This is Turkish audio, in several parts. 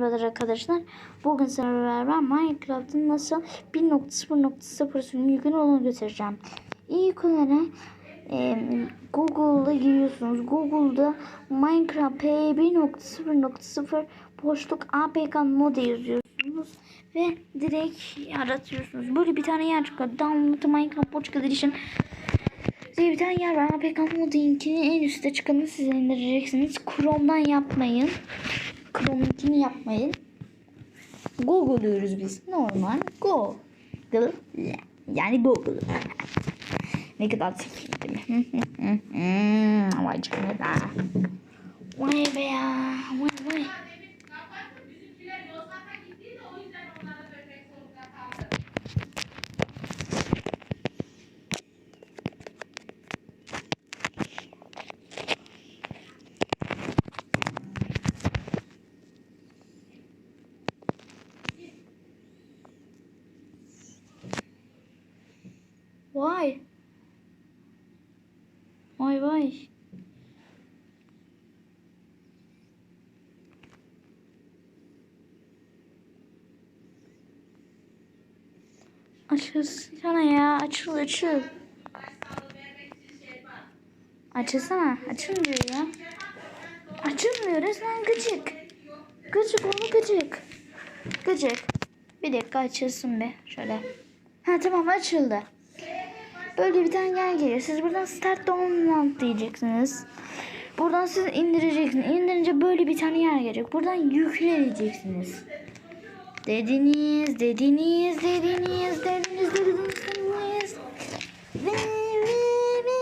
Merhabalar arkadaşlar. Bugün sizlerle beraber Minecraft'ın nasıl 1.0.0 sürüm yükünü olduğunu göstereceğim. İlk olarak e, Google'da giriyorsunuz. Google'da Minecraft P1.0.0 boşluk APK modu yazıyorsunuz ve direkt yaratıyorsunuz. Böyle bir tane yer çıkıyor. Download Minecraft Portugal Edition diye bir tane yer var. APK modu linkini en üstte çıkanı siz indireceksiniz. Chrome'dan yapmayın. Chrome'unkini yapmayın. Google diyoruz biz. Normal. Go. Yani Google. ne kadar zeki değil mi? Vay canına. Vay be ya. Vay vay. Vay. Vay. Açılsana ya. Açıl açıl. Açılsana. Açılmıyor ya. Açılmıyor resmen gıcık. Gıcık onu gıcık. Gıcık. Bir dakika açılsın be. Şöyle. Ha tamam açıldı. Böyle bir tane yer geliyor. Siz buradan start download diyeceksiniz. Buradan siz indireceksiniz. İndirince böyle bir tane yer gelecek. Buradan yükle diyeceksiniz. Dediniz, dediniz, dediniz, dediniz, dediniz, dediniz. Ve, ve, ve.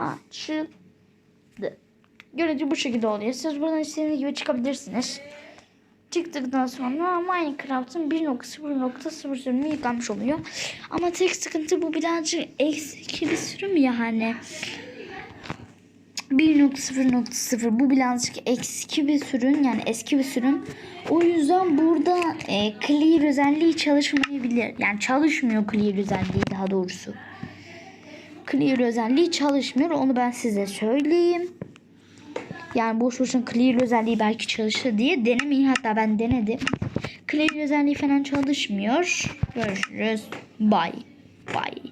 Açıldı. Görünce bu şekilde oluyor. Siz buradan istediğiniz gibi çıkabilirsiniz. Çıktıktan sonra Minecraft'ın 1.0.0 sürümü yüklenmiş oluyor. Ama tek sıkıntı bu birazcık eski bir sürüm ya hani. 1.0.0 bu birazcık eski bir sürüm yani eski bir sürüm. O yüzden burada e, clear özelliği çalışmayabilir. Yani çalışmıyor clear özelliği daha doğrusu. Clear özelliği çalışmıyor. Onu ben size söyleyeyim. Yani boş boşuna clear özelliği belki çalışır diye denemeyin. Hatta ben denedim. Clear özelliği falan çalışmıyor. Görüşürüz. Bye. Bye.